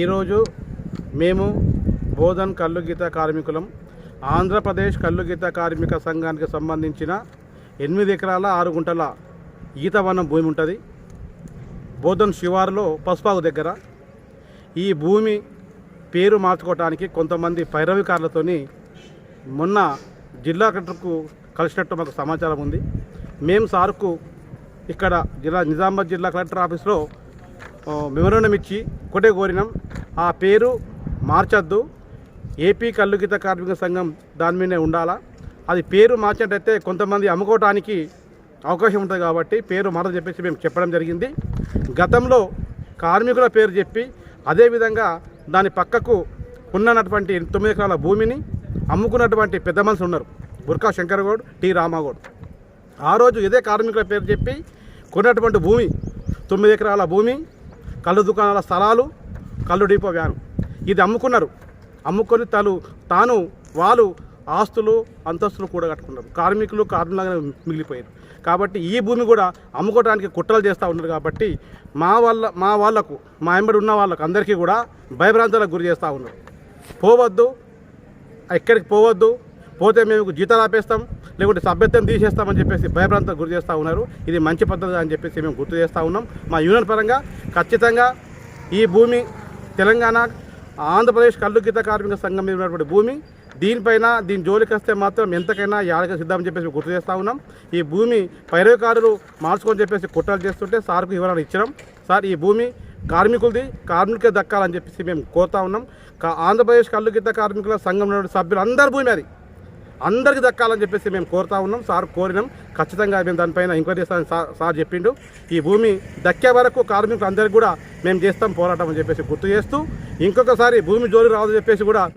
ఈరోజు మేము బోధన్ కల్లుగీత కార్మికులం. ఆంధ్రప్రదేశ్ కల్లుగీత కార్మిక సంఘానికి సంబంధించిన ఎనిమిది ఎకరాల ఆరు గుంటల ఈతవనం భూమి ఉంటుంది. బోధన్ శివారులో పసుపాగు దగ్గర. ఈ భూమి పేరు మార్చుకోవడానికి కొంతమంది పైరవికారులతోని మొన్న జిల్లా కలెక్టర్కు కలిసినట్టు మాకు సమాచారం ఉంది. మేము సార్కు ఇక్కడ జిల్లా నిజామాబాద్ జిల్లా కలెక్టర్ ఆఫీస్లో ఆ, ఇచ్చి ఒకటే కోరినాం. ఆ పేరు మార్చొద్దు. ఏపీ కల్లుగీత కార్మిక సంఘం దాని మీదనే ఉండాలా? అది పేరు మార్చినట్టయితే కొంతమంది అమ్ముకోవడానికి అవకాశం ఉంటుంది కాబట్టి పేరు మారని చెప్పేసి మేము చెప్పడం జరిగింది. గతంలో కార్మికుల పేరు చెప్పి అదేవిధంగా దాని పక్కకు ఉన్నటువంటి తొమ్మిది ఎకరాల భూమిని అమ్ముకున్నటువంటి పెద్ద మనుషులు ఉన్నారు. బుర్కా శంకరగౌడ్ టి రామాగౌడ్. ఆ రోజు ఇదే కార్మికుల పేరు చెప్పి కొన్నటువంటి భూమి తొమ్మిది ఎకరాల భూమి కళ్ళు దుకాణాల స్థలాలు కళ్ళు డిపో వ్యాను. ఇది అమ్ముకున్నారు. అమ్ముకొని తను తాను వాళ్ళు ఆస్తులు అంతస్తులు కూడా కట్టుకున్నారు. కార్మికులు కార్మికులుగా మిగిలిపోయారు. కాబట్టి ఈ భూమి కూడా అమ్ముకోవడానికి కుట్రలు చేస్తూ ఉన్నారు కాబట్టి మా వాళ్ళ మా వాళ్ళకు మా ఎంబడి ఉన్న వాళ్ళకు అందరికీ కూడా భయభ్రాంతులకు గురి చేస్తూ ఉన్నారు. పోవద్దు. ఎక్కడికి పోవద్దు. పోతే మేము జీతాలు ఆపేస్తాం లేకుంటే సభ్యత్వం తీసేస్తామని చెప్పేసి భయభ్రాంతం గురి చేస్తూ ఉన్నారు. ఇది మంచి పద్ధతి అని చెప్పేసి మేము గుర్తు చేస్తూ ఉన్నాం. మా యూనియన్ పరంగా ఖచ్చితంగా ఈ భూమి తెలంగాణ ఆంధ్రప్రదేశ్ కళ్ళు గీత కార్మిక సంఘం మీద ఉన్నటువంటి భూమి దీనిపైన దీని జోలికి వస్తే మాత్రం ఎంతకైనా యాడగా సిద్ధమని చెప్పేసి గుర్తు చేస్తూ ఉన్నాం. ఈ భూమి పైరవకారులు మార్చుకొని చెప్పేసి కుట్రలు చేస్తుంటే సార్కు వివరణ ఇచ్చినాం. సార్ ఈ భూమి కార్మికులది కార్మికులకే దక్కాలని చెప్పేసి మేము కోరుతా ఉన్నాం. కా- ఆంధ్రప్రదేశ్ కళ్ళు గీత కార్మికుల సంఘంలో సభ్యులు అందరి భూమి అది. అందరికి దక్కాలని చెప్పేసి మేము కోరుతా ఉన్నాం. సార్ కోరినాం. ఖచ్చితంగా మేము దానిపైన ఎంక్వైరీ చేస్తామని సార్ చెప్పిండు. ఈ భూమి దక్కే వరకు కార్మికులు అందరికీ కూడా మేము చేస్తాం పోరాటం అని చెప్పేసి గుర్తు చేస్తూ ఇంకొకసారి భూమి జోలి రాదు చెప్పేసి కూడా